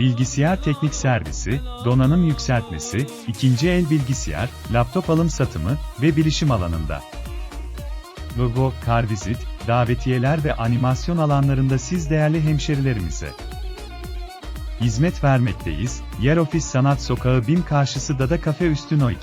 bilgisayar teknik servisi, donanım yükseltmesi, ikinci el bilgisayar, laptop alım satımı ve bilişim alanında. Logo, karvizit, davetiyeler ve animasyon alanlarında siz değerli hemşerilerimize hizmet vermekteyiz. Yer Ofis Sanat Sokağı BİM karşısı Dada Kafe Üstün O2.